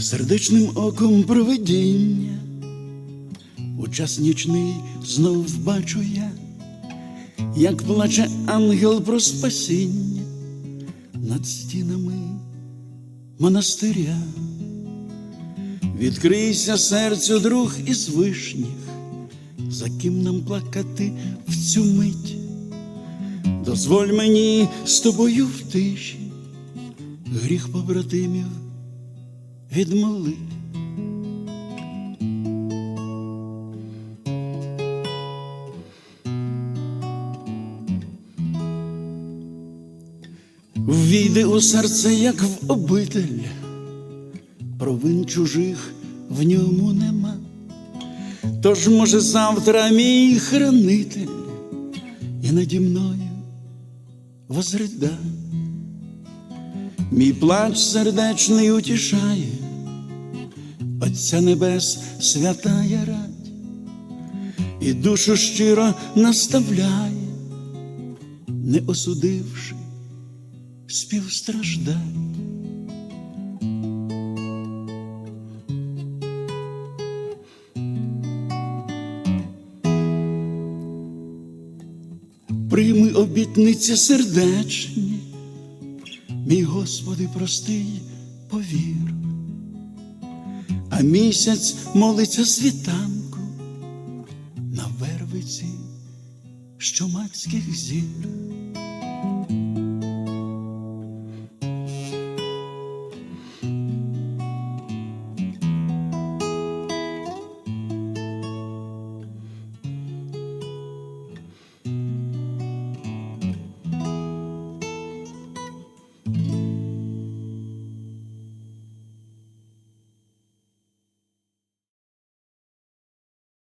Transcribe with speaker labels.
Speaker 1: сердечним оком провидіння, у час нічний знов бачу я, як плаче ангел про спасіння над стінами монастиря. Відкрийся серцю, друг із вишніх, за ким нам плакати в цю мить. Дозволь мені з тобою в тиші гріх побратимів відмолити. Ввійди у серце, як в обитель, провин чужих в ньому нема. Тож, може, завтра мій хранитель і наді мною возрида. Мій плач сердечний утішає, Отця Небес святая радь, і душу щиро наставляє, не осудивши співстраждать. Прийми обітниці сердечні, мій Господи, простий, повір, а місяць молиться світанку на вервиці щомацьких зір.